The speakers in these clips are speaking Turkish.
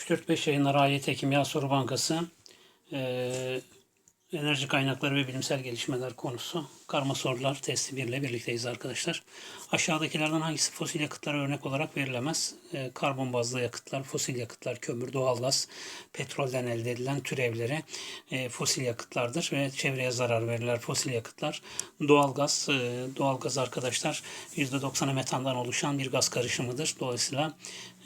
345 yayınları AYT Kimya Soru Bankası eee, enerji kaynakları ve bilimsel gelişmeler konusu karma sorular testi 1 ile birlikteyiz arkadaşlar. Aşağıdakilerden hangisi fosil yakıtlara örnek olarak verilemez? Eee, karbon bazlı yakıtlar, fosil yakıtlar, kömür, doğalgaz, petrolden elde edilen türevleri eee, fosil yakıtlardır ve çevreye zarar verirler fosil yakıtlar. Doğalgaz, eee, doğalgaz arkadaşlar %90'ı metandan oluşan bir gaz karışımıdır. Dolayısıyla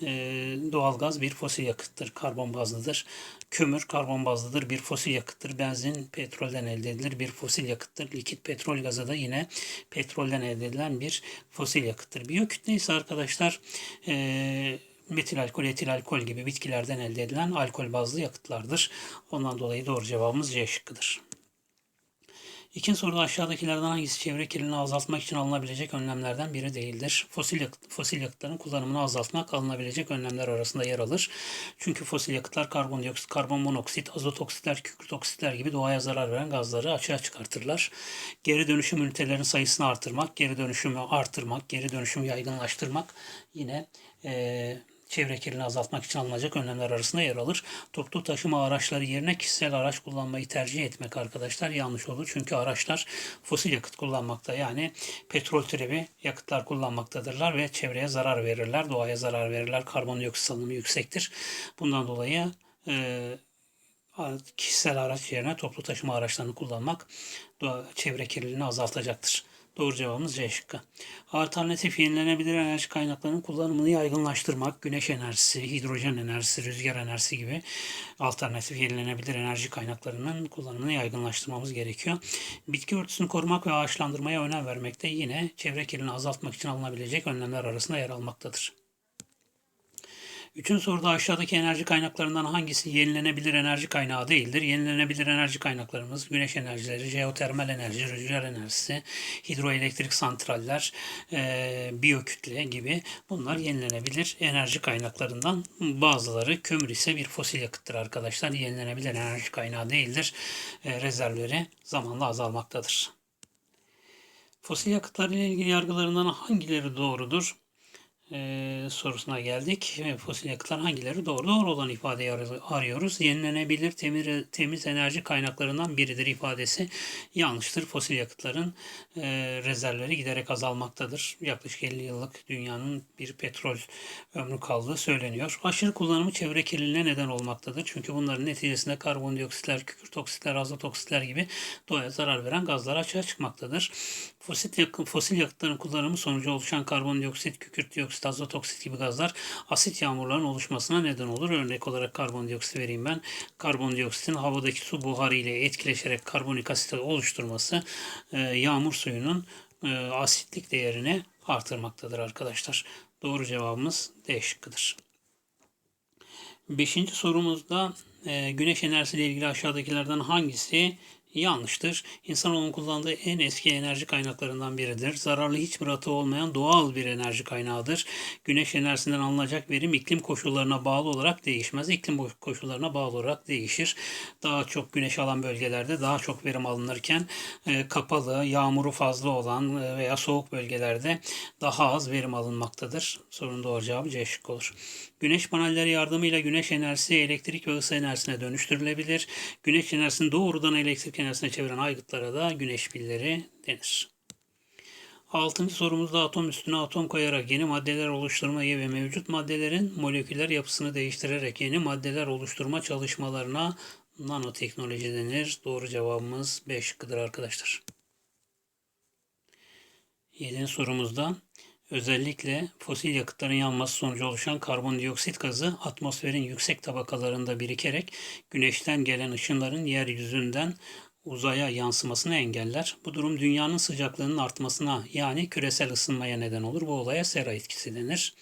eee, doğalgaz bir fosil yakıttır, karbon bazlıdır. Kömür karbon bazlıdır, bir fosil yakıttır. Benzin petrolden elde edilir, bir fosil yakıttır. Likit petrol gazı da yine petrolden elde edilen bir fosil yakıttır. Biyokütle ise arkadaşlar eee metil alkol, etil alkol gibi bitkilerden elde edilen alkol bazlı yakıtlardır. Ondan dolayı doğru cevabımız C şıkkıdır. İkinci soruda aşağıdakilerden hangisi çevre kirliliğini azaltmak için alınabilecek önlemlerden biri değildir? Fosil, yakıt, fosil yakıtların kullanımını azaltmak alınabilecek önlemler arasında yer alır. Çünkü fosil yakıtlar karbondioksit, karbon monoksit, azot oksitler, kükürt oksitler gibi doğaya zarar veren gazları açığa çıkartırlar. Geri dönüşüm ünitelerinin sayısını artırmak, geri dönüşümü artırmak, geri dönüşümü yaygınlaştırmak yine eee çevre kirliliğini azaltmak için alınacak önlemler arasında yer alır. Toplu taşıma araçları yerine kişisel araç kullanmayı tercih etmek arkadaşlar yanlış olur. Çünkü araçlar fosil yakıt kullanmakta yani petrol türevi yakıtlar kullanmaktadırlar ve çevreye zarar verirler, doğaya zarar verirler. Karbondioksit salınımı yüksektir. Bundan dolayı e, kişisel araç yerine toplu taşıma araçlarını kullanmak çevre kirliliğini azaltacaktır. Doğru cevabımız C şıkkı. Alternatif yenilenebilir enerji kaynaklarının kullanımını yaygınlaştırmak, güneş enerjisi, hidrojen enerjisi, rüzgar enerjisi gibi alternatif yenilenebilir enerji kaynaklarının kullanımını yaygınlaştırmamız gerekiyor. Bitki örtüsünü korumak ve ağaçlandırmaya önem vermekte yine çevre kirliliğini azaltmak için alınabilecek önlemler arasında yer almaktadır. Üçüncü soruda aşağıdaki enerji kaynaklarından hangisi yenilenebilir enerji kaynağı değildir? Yenilenebilir enerji kaynaklarımız güneş enerjileri, jeotermal enerji, rüzgar enerjisi, hidroelektrik santraller, e, biyokütle gibi bunlar yenilenebilir enerji kaynaklarından bazıları. Kömür ise bir fosil yakıttır arkadaşlar. Yenilenebilir enerji kaynağı değildir. E, rezervleri zamanla azalmaktadır. Fosil yakıtlar ile ilgili yargılarından hangileri doğrudur? E, sorusuna geldik. Fosil yakıtlar hangileri doğru? Doğru olan ifadeyi arıyoruz. Yenilenebilir temiz, temiz enerji kaynaklarından biridir ifadesi yanlıştır. Fosil yakıtların e, rezervleri giderek azalmaktadır. Yaklaşık 50 yıllık dünyanın bir petrol ömrü kaldığı söyleniyor. Aşırı kullanımı çevre kirliliğine neden olmaktadır. Çünkü bunların neticesinde karbondioksitler, kükürt oksitler, azot oksitler gibi doğaya zarar veren gazlar açığa çıkmaktadır. Fosil, yakın, fosil yakıtların kullanımı sonucu oluşan karbondioksit, kükürt dioksit, azot oksit gibi gazlar asit yağmurların oluşmasına neden olur. Örnek olarak karbondioksit vereyim ben. Karbondioksitin havadaki su buharı ile etkileşerek karbonik asit oluşturması e, yağmur suyunun e, asitlik değerini artırmaktadır arkadaşlar. Doğru cevabımız D şıkkıdır. Beşinci sorumuzda e, güneş enerjisiyle ilgili aşağıdakilerden hangisi yanlıştır. İnsanoğlunun kullandığı en eski enerji kaynaklarından biridir. Zararlı hiçbir atığı olmayan doğal bir enerji kaynağıdır. Güneş enerjisinden alınacak verim iklim koşullarına bağlı olarak değişmez. İklim koşullarına bağlı olarak değişir. Daha çok güneş alan bölgelerde daha çok verim alınırken e, kapalı, yağmuru fazla olan e, veya soğuk bölgelerde daha az verim alınmaktadır. Sorun doğru cevabı C şık olur. Güneş panelleri yardımıyla güneş enerjisi elektrik ve ısı enerjisine dönüştürülebilir. Güneş enerjisini doğrudan elektrik enerjisine çeviren aygıtlara da güneş pilleri denir. Altıncı sorumuzda atom üstüne atom koyarak yeni maddeler oluşturmayı ve mevcut maddelerin moleküler yapısını değiştirerek yeni maddeler oluşturma çalışmalarına nanoteknoloji denir. Doğru cevabımız B şıkkıdır arkadaşlar. Yedinci sorumuzda Özellikle fosil yakıtların yanması sonucu oluşan karbondioksit gazı atmosferin yüksek tabakalarında birikerek güneşten gelen ışınların yeryüzünden uzaya yansımasını engeller. Bu durum dünyanın sıcaklığının artmasına yani küresel ısınmaya neden olur. Bu olaya sera etkisi denir.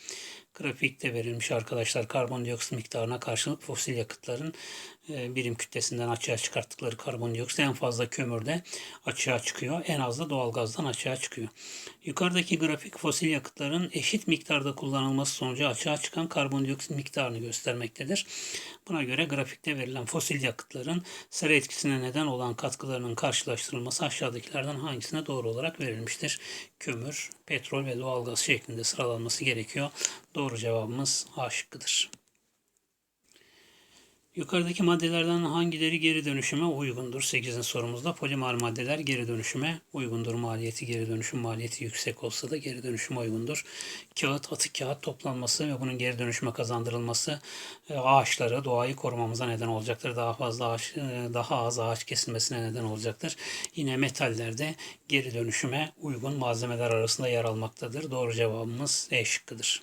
Grafikte verilmiş arkadaşlar karbondioksit miktarına karşılık fosil yakıtların birim kütlesinden açığa çıkarttıkları karbondioksit en fazla kömürde açığa çıkıyor. En az da doğalgazdan açığa çıkıyor. Yukarıdaki grafik fosil yakıtların eşit miktarda kullanılması sonucu açığa çıkan karbondioksit miktarını göstermektedir. Buna göre grafikte verilen fosil yakıtların sera etkisine neden olan katkılarının karşılaştırılması aşağıdakilerden hangisine doğru olarak verilmiştir? Kömür, petrol ve doğalgaz şeklinde sıralanması gerekiyor. Doğru cevabımız A şıkkıdır. Yukarıdaki maddelerden hangileri geri dönüşüme uygundur? 8. sorumuzda polimer maddeler geri dönüşüme uygundur. Maliyeti geri dönüşüm maliyeti yüksek olsa da geri dönüşüme uygundur. Kağıt, atık kağıt toplanması ve bunun geri dönüşüme kazandırılması e, ağaçları, doğayı korumamıza neden olacaktır. Daha fazla ağaç, e, daha az ağaç kesilmesine neden olacaktır. Yine metallerde geri dönüşüme uygun malzemeler arasında yer almaktadır. Doğru cevabımız E şıkkıdır.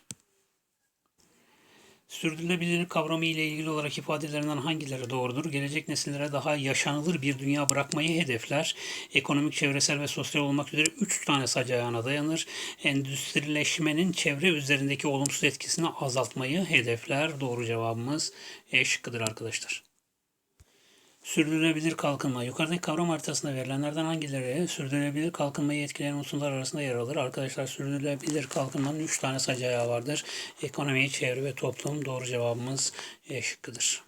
Sürdürülebilirlik kavramı ile ilgili olarak ifadelerinden hangileri doğrudur? Gelecek nesillere daha yaşanılır bir dünya bırakmayı hedefler. Ekonomik, çevresel ve sosyal olmak üzere üç tane sac ayağına dayanır. Endüstrileşmenin çevre üzerindeki olumsuz etkisini azaltmayı hedefler. Doğru cevabımız E şıkkıdır arkadaşlar. Sürdürülebilir kalkınma. Yukarıdaki kavram haritasında verilenlerden hangileri sürdürülebilir kalkınmayı etkileyen unsurlar arasında yer alır? Arkadaşlar sürdürülebilir kalkınmanın 3 tane sac ayağı vardır. Ekonomi, çevre ve toplum. Doğru cevabımız E şıkkıdır.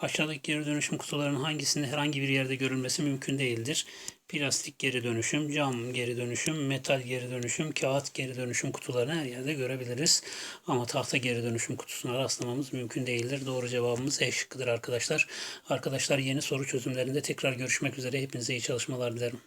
Aşağıdaki geri dönüşüm kutularının hangisinde herhangi bir yerde görülmesi mümkün değildir? Plastik geri dönüşüm, cam geri dönüşüm, metal geri dönüşüm, kağıt geri dönüşüm kutularını her yerde görebiliriz. Ama tahta geri dönüşüm kutusuna rastlamamız mümkün değildir. Doğru cevabımız E şıkkıdır arkadaşlar. Arkadaşlar yeni soru çözümlerinde tekrar görüşmek üzere. Hepinize iyi çalışmalar dilerim.